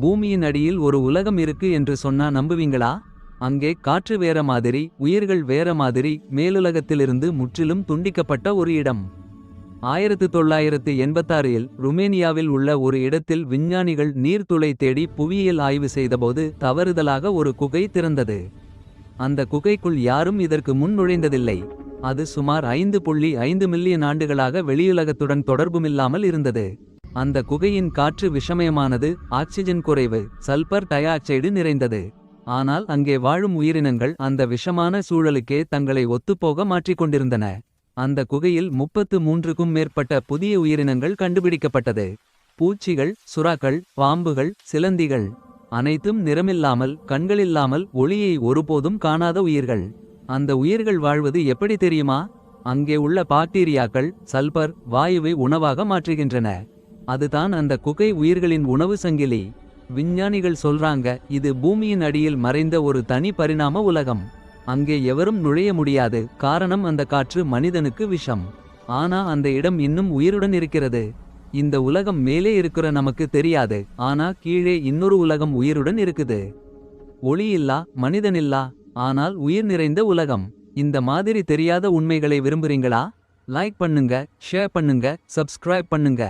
பூமியின் அடியில் ஒரு உலகம் இருக்கு என்று சொன்னா நம்புவீங்களா? அங்கே காற்று வேற மாதிரி உயிர்கள் வேற மாதிரி மேலுலகத்திலிருந்து முற்றிலும் துண்டிக்கப்பட்ட ஒரு இடம். ஆயிரத்து தொள்ளாயிரத்து எண்பத்தாறில் ருமேனியாவில் உள்ள ஒரு இடத்தில் விஞ்ஞானிகள் நீர்த்துளை தேடி புவியியல் ஆய்வு செய்தபோது தவறுதலாக ஒரு குகை திறந்தது. அந்த குகைக்குள் யாரும் இதற்கு முன் நுழைந்ததில்லை. அது சுமார் ஐந்து புள்ளி ஐந்து மில்லியன் ஆண்டுகளாக வெளியுலகத்துடன் தொடர்புமில்லாமல் இருந்தது. அந்த குகையின் காற்று விஷமயமானது ஆக்சிஜன் குறைவு சல்பர் டை ஆக்சைடு நிறைந்தது. ஆனால் அங்கே வாழும் உயிரினங்கள் அந்த விஷமான சூழலுக்கே தங்களை ஒத்துப்போக மாற்றிக்கொண்டிருந்தன. அந்த குகையில் முப்பத்து மூன்றுக்கும் மேற்பட்ட புதிய உயிரினங்கள் கண்டுபிடிக்கப்பட்டது. பூச்சிகள் சுறாக்கள் பாம்புகள் சிலந்திகள் அனைத்தும் நிறமில்லாமல் கண்களில்லாமல் ஒளியை ஒருபோதும் காணாத உயிர்கள். அந்த உயிர்கள் வாழ்வது எப்படி தெரியுமா? அங்கே உள்ள பாக்டீரியாக்கள் சல்பர் வாயுவை உணவாக மாற்றுகின்றன. அதுதான் அந்த குகை உயிர்களின் உணவு சங்கிலி. விஞ்ஞானிகள் சொல்றாங்க இது பூமியின் அடியில் மறைந்த ஒரு தனி பரிணாம உலகம். அங்கே எவரும் நுழைய முடியாது காரணம் அந்த காற்று மனிதனுக்கு விஷம். ஆனா அந்த இடம் இன்னும் உயிருடன் இருக்கிறது. இந்த உலகம் மேலே இருக்கிற நமக்கு தெரியாது ஆனா கீழே இன்னொரு உலகம் உயிருடன் இருக்குது. ஒளி இல்லா மனிதனில்லா ஆனால் உயிர் நிறைந்த உலகம். இந்த மாதிரி தெரியாத உண்மைகளை விரும்புறீங்களா? லைக் பண்ணுங்க ஷேர் பண்ணுங்க சப்ஸ்கிரைப் பண்ணுங்க.